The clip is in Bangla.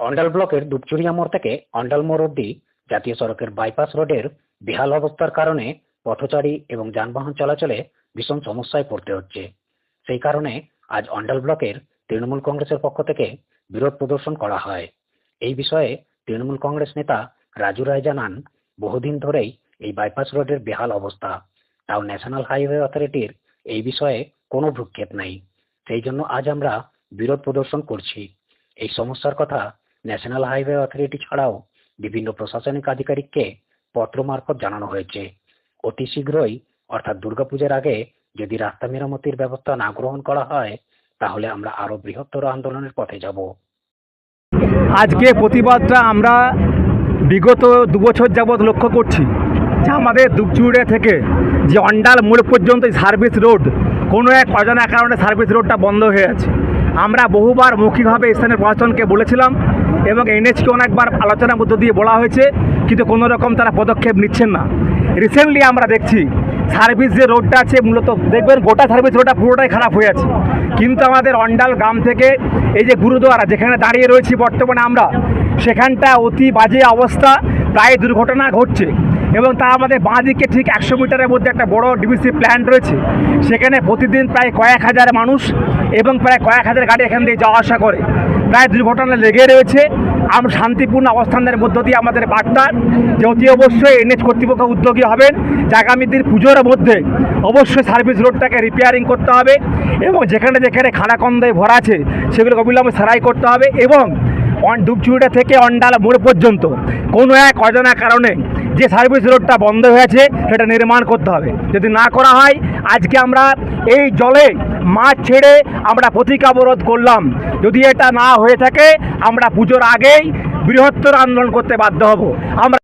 অন্ডাল ব্লকের দুপচুরিয়া মোড় থেকে অন্ডাল মোড় অব্দি জাতীয় সড়কের বাইপাস রোডের বেহাল অবস্থার কারণে পথচারী এবং যানবাহন চলাচলে ভীষণ সমস্যায় পড়তে হচ্ছে। সেই কারণে আজ অন্ডাল ব্লকের তৃণমূল কংগ্রেসের পক্ষ থেকে বিরোধ প্রদর্শন করা হয়। এই বিষয়ে তৃণমূল কংগ্রেস নেতা রাজু রায় জানান, বহুদিন ধরেই এই বাইপাস রোডের বেহাল অবস্থা। তাও ন্যাশনাল হাইওয়ে অথরিটির এই বিষয়ে কোনো ভ্রুক্ষেপ নাই। সেই জন্য আজ আমরা বিরোধ প্রদর্শন করছি। এই সমস্যার কথা ন্যাশনাল হাইওয়ে অথরিটি ছাড়াও বিভিন্ন প্রশাসনিক আধিকারিককে পত্র মারফত জানানো হয়েছে। অতি শীঘ্রই, অর্থাৎ দুর্গাপূজার আগে যদি রাস্তা মেরামতির ব্যবস্থা না গ্রহণ করা হয়, তাহলে আমরা আরও বৃহত্তর আন্দোলনের পথে যাব। আজকে প্রতিবাদটা আমরা বিগত দু বছর যাবৎ লক্ষ্য করছি যে আমাদের দুপচুড়ে থেকে যে অন্ডাল মোড় পর্যন্ত সার্ভিস রোড, কোনো এক অজানা কারণে সার্ভিস রোডটা বন্ধ হয়ে আছে। আমরা বহুবার মৌখিকভাবে স্থানীয় প্রশাসনকে বলেছিলাম এবং এনএচকে অনেকবার আলোচনার মধ্য দিয়ে বলা হয়েছে, কিন্তু কোনো রকম তারা পদক্ষেপ নিচ্ছেন না। রিসেন্টলি আমরা দেখছি সার্ভিস যে রোডটা আছে, মূলত দেখবেন গোটা সার্ভিস রোডটা পুরোটাই খারাপ হয়ে আছে। কিন্তু আমাদের অন্ডাল গ্রাম থেকে এই যে গুরুদুয়ারা, যেখানে দাঁড়িয়ে রয়েছি বর্তমানে আমরা, সেখানটা অতি বাজে অবস্থা, প্রায় দুর্ঘটনা ঘটছে। এবং তা আমাদের বাঁ দিকে ঠিক একশো মিটারের মধ্যে একটা বড় ডিবিসি প্ল্যান্ট রয়েছে। সেখানে প্রতিদিন প্রায় কয়েক হাজার মানুষ এবং প্রায় কয়েক হাজার গাড়ি এখান দিয়ে যাওয়া আসা করে। প্রায় দুর্ঘটনা লেগে রয়েছে। আমরা শান্তিপূর্ণ অবস্থানের মধ্য দিয়ে আমাদের বার্তা যে অতি অবশ্যই এনএচ কর্তৃপক্ষ উদ্যোগী হবেন। যে আগামী দিন পুজোর মধ্যে অবশ্যই সার্ভিস রোডটাকে রিপেয়ারিং করতে হবে এবং যেখানে যেখানে খানাকন্দায় ভরা আছে, সেগুলোকে অবিলম্বে সারাই করতে হবে এবং অন ডুবচুরিটা থেকে অন্ডাল মোড় পর্যন্ত কোনো এক অজানা কারণে যে সার্ভিস রোডটা বন্ধ হয়েছে সেটা নির্মাণ করতে হবে যদি না করা হয় আজকে আমরা এই জলে মাছ ছেড়ে আমরা প্রতীক করলাম যদি এটা না হয়ে থাকে আমরা পুজোর আগেই বৃহত্তর আন্দোলন করতে বাধ্য হব আমরা